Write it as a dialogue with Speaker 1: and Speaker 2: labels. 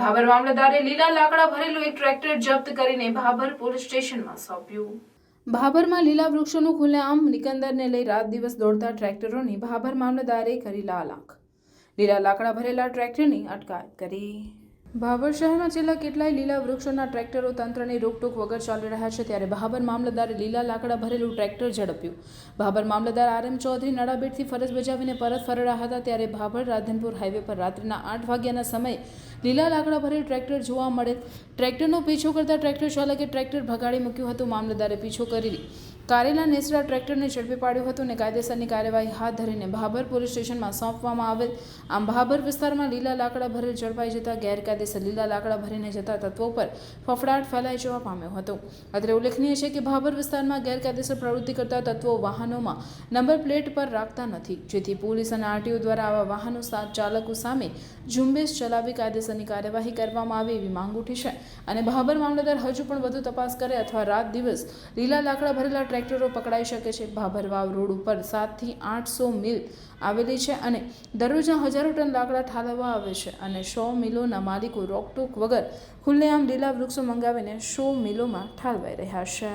Speaker 1: ભાભર મામલતદારે લીલા લાકડા ભરેલું એક ટ્રેક્ટર જપ્ત કરીને ભાભર પોલીસ સ્ટેશનમાં સોંપ્યું. ભાભરમાં લીલા વૃક્ષોનું ખુલ્લેઆમ નિકંદરને લઈ રાત દિવસ દોડતા ટ્રેક્ટરોની ભાભર મામલતદારે કરી લાલ આંખ. લીલા લાકડા ભરેલા ટ્રેક્ટરની અટકાયત કરી. ભાભર શહેરમાં છેલ્લા કેટલાય લીલા વૃક્ષોના ટ્રેક્ટરો તંત્રની રોકટોક વગર ચાલી રહ્યા છે ત્યારે ભાભર મામલતદારે લીલા લાકડા ભરેલું ટ્રેક્ટર ઝડપ્યું. ભાભર મામલતદાર આર એમ ચૌધરી નડાબેટથી ફરજ બજાવીને પરત ફરડ્યા હતા ત્યારે ભાભર રાધનપુર હાઈવે પર રાત્રિના આઠ વાગ્યાના સમયે લીલા લાકડા ભરેલ ટ્રેક્ટર જોવા મળે. ટ્રેક્ટરનો પીછો કરતા ટ્રેક્ટર ચાલકે ટ્રેક્ટર ભગાડી મૂક્યું હતું, મામલતદારે પીછો કરી કારેલા નેસડા ટ્રેક્ટરને ઝડપી પાડ્યું હતું અને કાયદેસરની કાર્યવાહી હાથ ધરીને ભાભર પોલીસ સ્ટેશનમાં સોંપવામાં આવેલ. આમ ભાભર વિસ્તારમાં લીલા લાકડા ભરેલ ઝડપાઈ જતા ગેરકાયદેસર લીલા લાકડા ભરીને જતા તત્વો પર ફફડાટ ફેલાઈ જવા પામ્યો હતો. અત્રે ઉલ્લેખનીય છે કે ભાભર વિસ્તારમાં ગેરકાયદેસર પ્રવૃત્તિ કરતા તત્વો વાહનોમાં નંબર પ્લેટ પર રાખતા નથી. જેથી પોલીસ અને આરટીઓ દ્વારા આવા વાહનો ચાલકો સામે ઝુંબેશ ચલાવી કાયદેસરની કાર્યવાહી કરવામાં આવે એવી માંગ ઉઠી છે. અને ભાભર મામલતદાર હજુ પણ વધુ તપાસ કરે અથવા રાત દિવસ લીલા લાકડા ભરેલા ટ્રેક્ટરો પકડાઈ શકે છે. ભાભર વાવ રોડ ઉપર સાતથી આઠસો મિલ આવેલી છે અને દરરોજના હજારો ટન લાકડા ઠાલવવા આવે છે અને સો મિલોના માલિકો રોકટોક વગર ખુલ્લેઆમ લીલા વૃક્ષો મંગાવીને શો મિલોમાં ઠાલવાઈ રહ્યા છે.